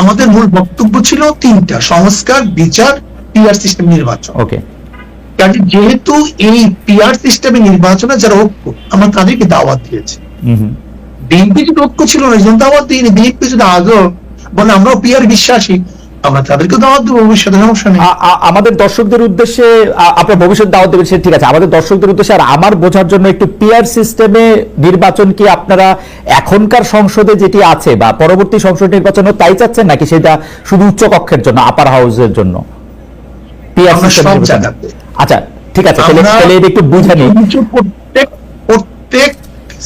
আমাদের মূল বক্তব্য ছিল তিনটা সংস্কার বিচার পিয়ার সিস্টেম নির্বাচন। ওকে কাজে যেহেতু এই পিয়ার সিস্টেমে নির্বাচনে যারা ঐক্য আমরা তাদেরকে দাওয়াত দিয়েছি। বিএনপি যদি ঐক্য ছিল না দাওয়াত দিইনি। বিএনপি যদি আগেও বলে আমরাও পিয়ার বিশ্বাসী আমরা তাদেরকে দাওয়াত দেবো ভবিষ্যতে সমস্যা নেই। আমাদের দর্শকদের উদ্দেশ্যে আপনার ভবিষ্যৎ দাওয়াত দেবেন সে ঠিক আছে। আমাদের দর্শকদের উদ্দেশ্যে আর আমার বোঝার জন্য একটু পিয়ার সিস্টেমে নির্বাচন কি আপনারা এখনকার সংসদে যেটি আছে বা পরবর্তী সংসদ নির্বাচনও তাই চাচ্ছেন নাকি সেটা শুধু উচ্চ কক্ষের জন্য আপার হাউসের জন্য? Peer system. আচ্ছা ঠিক আছে তাহলে একটু বুঝে নিই। প্রত্যেক প্রত্যেক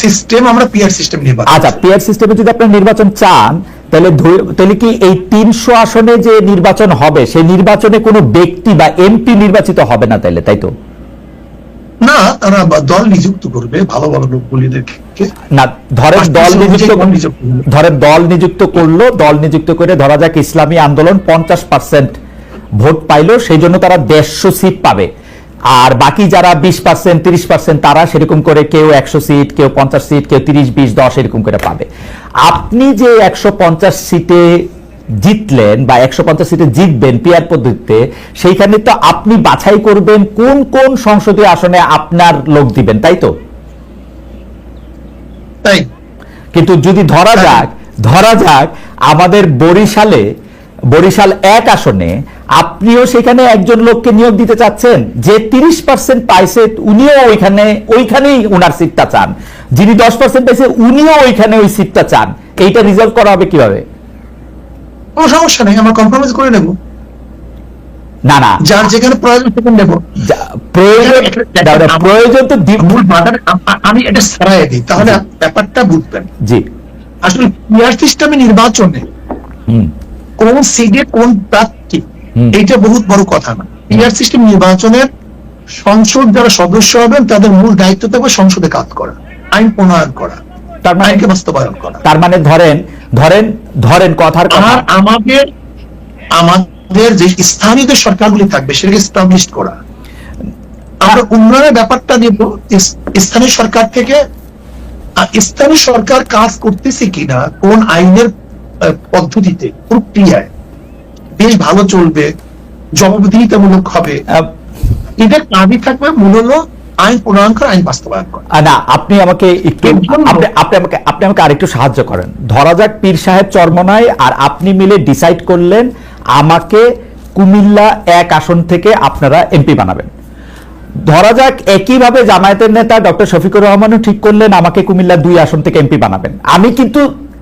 সিস্টেম আমরা পিয়ার সিস্টেম নির্বাচন আচ্ছা। পিয়ার সিস্টেমে যদি আপনার নির্বাচন চান তাহলে তাহলে কি এই তিনশো আসনে যে নির্বাচন হবে সেই নির্বাচনে কোনো ব্যক্তি বা এমপি নির্বাচিত হবে না তাইলে তাই তো? না তারা দল নিযুক্ত করবে ভালো ভালো লোকগুলিদেরকে না ধরেন দল নিযুক্ত করল? ধরেন দল নিযুক্ত করল দল নিযুক্ত করে ধরা যাক ইসলামী আন্দোলন পঞ্চাশ পার্সেন্ট ভোট পাইলো সেই জন্য তারা দেড়শো সিট পাবে। আর বাকি যারা বিশ পার্সেন্ট তিরিশ পার্সেন্ট তারা সেরকম করে কেউ একশো সিট কেউ পঞ্চাশ সিট কেউ তিরিশ বিশ দশ এরকম করে পাবে। আপনি যে একশো পঞ্চাশ সিটে জিতলেন বা একশো পঞ্চাশ সিটে জিতবেন পিয়ার পদ্ধতিতে সেইখানে তো আপনি বাছাই করবেন কোন কোন সংসদীয় আসনে আপনার লোক দিবেন তাই তো? তাই। কিন্তু যদি ধরা। যাক ধরা যাক আমাদের বরিশালে বরিশাল এক আসনে আপনিও সেখানে একজন লোককে নিয়োগ দিতে চাচ্ছেন যে তিরিশ পার্সেন্ট পাইছে উনিও ওইখানে ওইখানেই ওনার সিটটা চান। যিনি দশ পার্সেন্ট পাইছে উনিও ওইখানে ওই সিটটা চান। এইটা রিজলভ করা হবে কীভাবে? কোনো সমস্যা নেই আমরা কম্প্রোমাইজ করে নেব। না না। যার যেখানে প্রয়োজন সেখানে নেব। প্রয়োজন প্রয়োজন তো বাধার আমি এটা সারাই দিই তাহলে ব্যাপারটা বুঝবেন। জি। আসলে পিয়ার সিস্টেমে নির্বাচনে কোন সিটে কোন প্রার্থী। এইটা বহুত বড় কথা না। পিয়ার সিস্টেম নির্বাচনের সংসদ যারা সদস্য হবেন তাদের মূল দায়িত্ব থাকবে সংসদে কাজ করা আইন প্রণয়ন করা তার মানে আইনকে বাস্তবায়ন করা। তার মানে ধরেন ধরেন ধরেন কথার কথা। আর আমাদের আমাদের যে স্থানীয় যে সরকারগুলি থাকবে সেটাকে স্টাবলিশ করা। আমরা উন্নয়নের ব্যাপারটা নিব স্থানীয় সরকার থেকে। আর স্থানীয় সরকার কাজ করতেছে কিনা কোন আইনের পদ্ধতিতে প্রক্রিয়ায় বেশ ভালো চলবে জবাবদিহিতামূলক হবে। এদের কাজই থাকবে মূল হলো আইন প্রণয়ন করা আইন বাস্তবায়ন করা। না আপনি আমাকে একটু আপনি আপনি আমাকে আপনি আমাকে আরেকটু সাহায্য করেন। ধরা যাক পীর সাহেব চরমনায় আর আপনি মিলে ডিসাইড করলেন আমাকে কুমিল্লা এক আসন থেকে আপনারা এমপি বানাবেন। ধরা যাক একইভাবে জামায়াতের নেতা ডক্টর শফিকুর রহমানও ঠিক করলেন আমাকে কুমিল্লা দুই আসন থেকে এমপি বানাবেন। আমি কিন্তু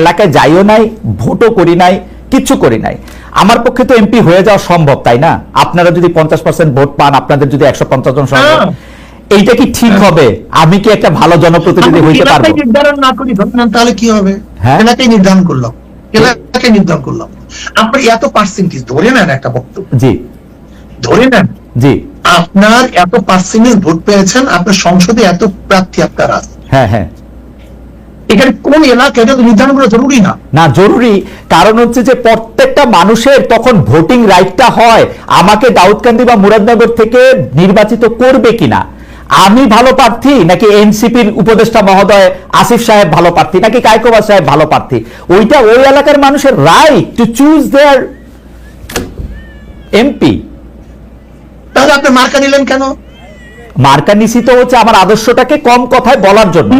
এলাকায় যাইও নাই ভোটও করি নাই কিচ্ছু করি নাই। আমার পক্ষে তো এমপি হয়ে যাওয়া সম্ভব তাই না? আপনারা যদি পঞ্চাশ পার্সেন্ট ভোট পান আপনাদের যদি একশো পঞ্চাশ জন সম্ভব হ্যাঁ। এইটা কি ঠিক হবে? আমি কি একটা ভালো জনপ্রতিনিধি হইতে পারব? নির্ধারণ না করি তাহলে কি হবে? হ্যাঁ। এলাকায় নির্ধারণ করলাম। এলাকায় নির্ধারণ করলাম। আপনার এত পার্সেন্টেজ ধরে নেন একটা বক্তব্য। জি। ধরে নেন। জি। আপনার এত পার্সেন্টেজ ভোট পেয়েছেন আপনার সংসদে এত প্রার্থী আপনার আছে। হ্যাঁ হ্যাঁ। এখানে কোন এলাকা এটা নির্ধারণ করা জরুরি না। না জরুরি। কারণ হচ্ছে যে প্রত্যেকটা মানুষের তখন ভোটিং রাইটটা হয় আমাকে দাউদকান্দি বা মুরাদনগর থেকে নির্বাচিত করবে কিনা? আমি ভালো প্রার্থী নাকি এনসিপির উপদেষ্টা মহোদয় আসিফ সাহেব ভালো প্রার্থী নাকি কায়কোবা সাহেব ভালো প্রার্থী? ওইটা ওই এলাকার মানুষের right to choose their MP তাহলে আপনি মার্কা নিলেন কেন? মার্কা নিশ্চিত হচ্ছে আমার আদর্শটাকে কম কথায় বলার জন্য।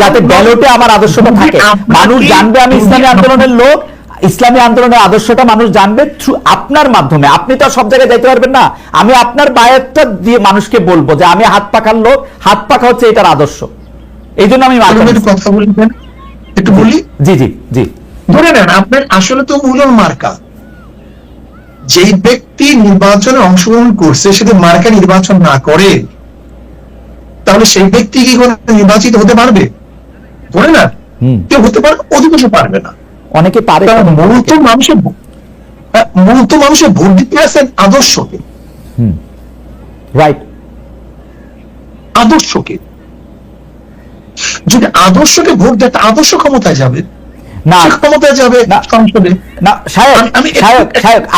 যাতে ব্যালটে আমার আদর্শটা থাকে। মানুষ জানবে আমি ইসলামী আন্দোলনের লোক। ইসলামী আন্দোলনের আদর্শটা মানুষ জানবে থ্রু আপনার মাধ্যমে। আপনি তো সব জায়গায় যাইতে পারবেন না। আমি আপনার বায়াতটা দিয়ে মানুষকে বলব যে আমি হাত পাখার লোক। হাত পাখা হচ্ছে এটার আদর্শ। এই জন্য আমি কথা বলবেন একটু বলি? জি জি জি। ধরে নেন আপনার আসলে তো মূল মার্কা। যেই ব্যক্তি নির্বাচনে অংশগ্রহণ করছে সেটা মার্কা নির্বাচন না করে তাহলে সেই ব্যক্তি কি কোনো নির্বাচিত হতে পারবে? ধরে না। কেউ হতে পারবে অধিকাংশ পারবে না। অনেকে পারে কারণ মূল মানুষের ভোট। মূলত মানুষের ভোট দিতে আসেন আদর্শকে। রাইট আদর্শকে। যদি আদর্শকে ভোট দেয় আদর্শ ক্ষমতায় যাবে না। ক্ষমতায় যাবে না। সংসদে।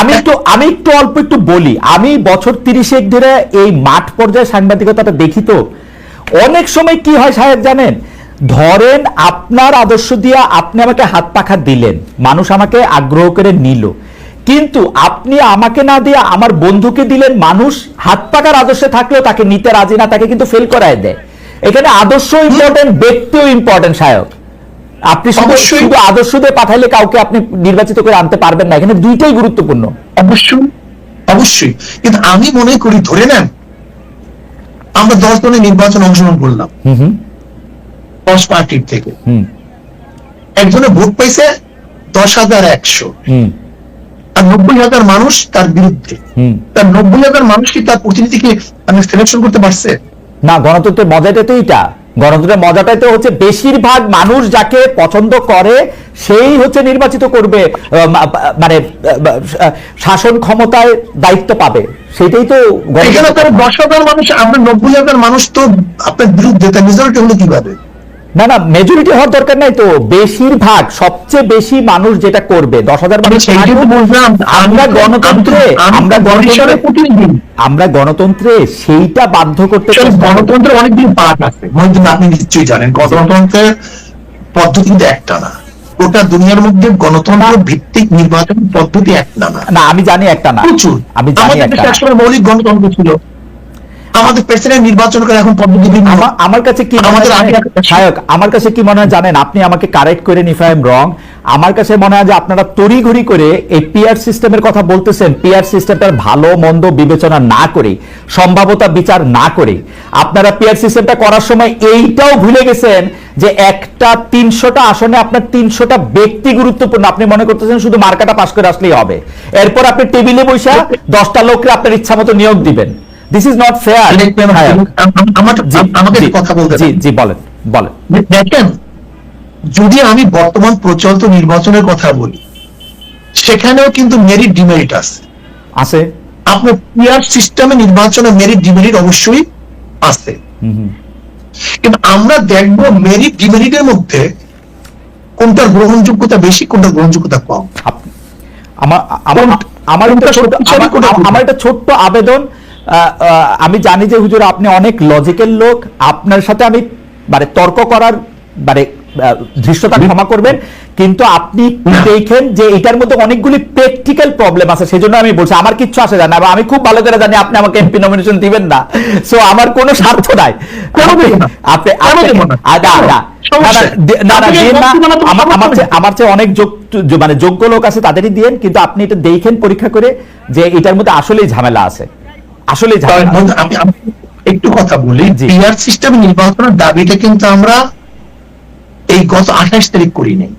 আমি একটু আমি একটু অল্প একটু বলি। আমি বছর তিরিশেক ধরে এই মাঠ পর্যায়ে সাংবাদিকতাটা দেখি তো। অনেক সময় কি হয় সাহেব জানেন? ধরেন আপনার আদর্শ দিয়া আপনি আমাকে হাত পাখা দিলেন মানুষ আমাকে আগ্রহ করে নিল। কিন্তু আপনি আমাকে না দিয়ে আমার বন্ধুকে দিলেন মানুষ হাত পাকার আদর্শে থাকলেও তাকে নিতে রাজি না তাকে কিন্তু ফেল করায় দেয়। এখানে আদর্শ ইম্পর্টেন্ট ব্যক্তিও ইম্পর্টেন্ট সায়ক আপনি অবশ্যই। শুধু আদর্শ দিয়ে পাঠাইলে কাউকে আপনি নির্বাচিত করে আনতে পারবেন না এখানে দুইটাই গুরুত্বপূর্ণ। অবশ্যই। অবশ্যই। কিন্তু আমি মনে করি ধরে নেন আমরা দশ জনের নির্বাচন অংশগ্রহণ করলাম। দশ পার্টির থেকে। একজনে ভোট পাইছে দশ হাজার একশো। হুম। আর নব্বই হাজার মানুষ তার বিরুদ্ধে। হুম। তার নব্বই হাজার মানুষ কি তার প্রতিনিধিকে সিলেকশন করতে পারছে? না গণতন্ত্রের মজাটা তো এটা গণতন্ত্রের মজাটাই তো হচ্ছে বেশিরভাগ মানুষ যাকে পছন্দ করে সেই হচ্ছে নির্বাচিত করবে মানে শাসন ক্ষমতায় দায়িত্ব পাবে সেটাই তো। দশ হাজার মানুষ আপনার নব্বই হাজার মানুষ তো আপনার বিরুদ্ধে তার মেজরিটি হলো কীভাবে না না মেজরিটি হওয়ার দরকার নাই তো। বেশিরভাগ সবচেয়ে বেশি মানুষ যেটা করবে দশ হাজার মানুষ আমরা গণতন্ত্রে আমরা আমরা গণতন্ত্রে আমরা গণতন্ত্রে সেইটা বাধ্য করতে। গণতন্ত্রের অনেকগুলি পার্ট আছে। আপনি নিশ্চয়ই জানেন গণতন্ত্রের পদ্ধতি কিন্তু একটা না। গোটা দুনিয়ার মধ্যে গণতন্ত্র ভিত্তিক নির্বাচন পদ্ধতি একটা না। না আমি জানি একটা না। প্রচুর। আমি জানি একটা মৌলিক গণতন্ত্র ছিল। আমাদের প্রেসিডেন্ট নির্বাচন করে এখন পদ্ধতি ভিন্ন আমার কাছে কি আমাদের সায়ক আমার কাছে কি মনে হয় জানেন? আপনি আমাকে কারেক্ট করে ইফ আই এম রং আমার কাছে মনে হয় যে আপনারা তড়িঘড়ি করে এই পিআর সিস্টেমের কথা বলতেছেন। পিআর সিস্টেমটার ভালো মন্দ বিবেচনা না করে সম্ভাবতা বিচার না করে। আপনারা পিআর সিস্টেমটা করার সময় এইটাও ভুলে গেছেন যে একটা তিনশোটা আসনে আপনার তিনশোটা ব্যক্তি গুরুত্বপূর্ণ। আপনি মনে করতেছেন শুধু মার্কাটা পাশ করে আসলেই হবে। এরপর আপনি টেবিলে বসে দশটা লোককে আপনার ইচ্ছা মতো নিয়োগ দিবেন। দিস ইজ নট ফেয়ার আমার আমাকে কথা বলতে জি জি বলেন বলেন। দেখেন যদি আমি বর্তমান প্রচলিত নির্বাচনের কথা বলি সেখানেও কিন্তু মেরিট ডিমেরিট আছে। আছে। আপনার পিয়ার সিস্টেমে নির্বাচনে মেরিট ডিমেরিট অবশ্যই আছে। কিন্তু আমরা দেখব মেরিট ডিমেরিটের মধ্যে কোনটার গ্রহণযোগ্যতা বেশি কোনটার গ্রহণযোগ্যতা কম। আমার আমার আমার একটা ছোট্ট আবেদন আমি জানি যে হুজুর আপনি অনেক লজিক্যাল লোক আপনার সাথে আমি মানে তর্ক করার মানে ধৃষ্টতা ক্ষমা করবেন কিন্তু আপনি দেখেন যে এটার মধ্যে অনেকগুলি প্র্যাকটিক্যাল প্রবলেম আছে সেজন্য আমি বলছি আমার কিচ্ছু আসে যায় না আমি খুব ভালো করে জানি আপনি আমাকে এমপি নমিনেশন দিবেন না সো আমার কোনো স্বার্থ নাই আপনি দেব না? আপনি কেন আপনি- দেব না? আ, না, না, না, সমস্যা? না, দি- না, না, আপনি দিয়েন না। বক্তব্য না তো আমার- চেয়ে- অনেক যোগ- মানে যোগ্য লোক আছে তাদেরই দিয়েন কিন্তু আপনি এটা দেখেন পরীক্ষা করে যে এটার মধ্যে আসলেই ঝামেলা আছে আমি একটু কথা বলি। জি। পিয়ার সিস্টেম নির্বাচনের দাবিটা কিন্তু আমরা এই গত আঠাশ তারিখ করি নাই।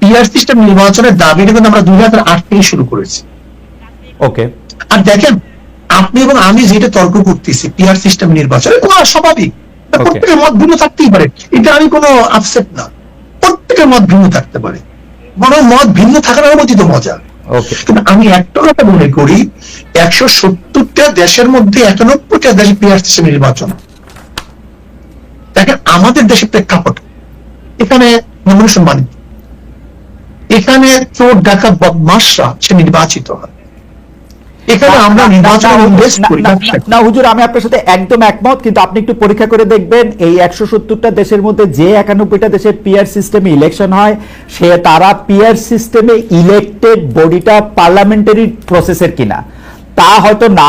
পিয়ার সিস্টেম নির্বাচনের দাবিটা কিন্তু আমরা দুই হাজার আট থেকে শুরু করেছি। ওকে। আর দেখেন আপনি এবং আমি যেটা তর্ক করতেছি পিয়ার সিস্টেম নির্বাচন এটা স্বাভাবিক। প্রত্যেকের মত ভিন্ন থাকতেই পারে। এটা আমি কোনো আপসেট না। প্রত্যেকের মত ভিন্ন থাকতে পারে। বরং মত ভিন্ন থাকার অনুমতি তো মজা আমি একটা কথা মনে করি, একশো সত্তরটা দেশের মধ্যে একানব্বইটা দেশে সিস্টেম নির্বাচন। দেখেন, আমাদের দেশের প্রেক্ষাপট, এখানে নমিনেশন মানে এখানে চোর ডাকা বদমাসরা সে নির্বাচিত হয়। এখানে আমরা নির্বাচন ইনভেস্ট করি না, হুজুর আমি আপনার সাথে একদম একমত কিন্তু আপনি একটু পরীক্ষা করে দেখবেন এই একশো সত্তরটা দেশের মধ্যে যে একানব্বইটা দেশের পিয়ার সিস্টেমে ইলেকশন হয় সে তারা পিয়ার সিস্টেমে ইলেক্টেড বডিটা পার্লামেন্টারি প্রসেসের কিনা। তা হয়তো না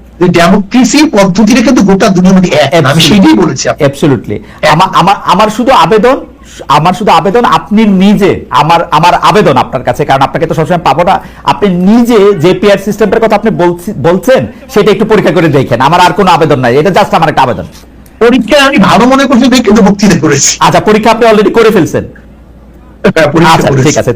পদ্ধতিটা কিন্তু গোটা দুনিয়ার মধ্যে আমি সেটাই বলেছি অ্যাবসলিউটলি আমার আমার আমার শুধু আবেদন আমার শুধু আবেদন আপনি নিজে আমার আমার আবেদন আপনার কাছে কারণ আপনাকে তো সবসময় পাবো না। আপনি নিজে যে পিআর সিস্টেমটার কথা আপনি বলছি- বলছেন সেটা একটু পরীক্ষা করে দেখেন। আমার আর কোনো আবেদন নাই। এটা জাস্ট আমার একটা আবেদন। পরীক্ষায় আমি ভালো মনে করছি দেখে কিন্তু বক্তৃতা করেছি। আচ্ছা পরীক্ষা আপনি অলরেডি করে ফেলছেন। আচ্ছা ঠিক আছে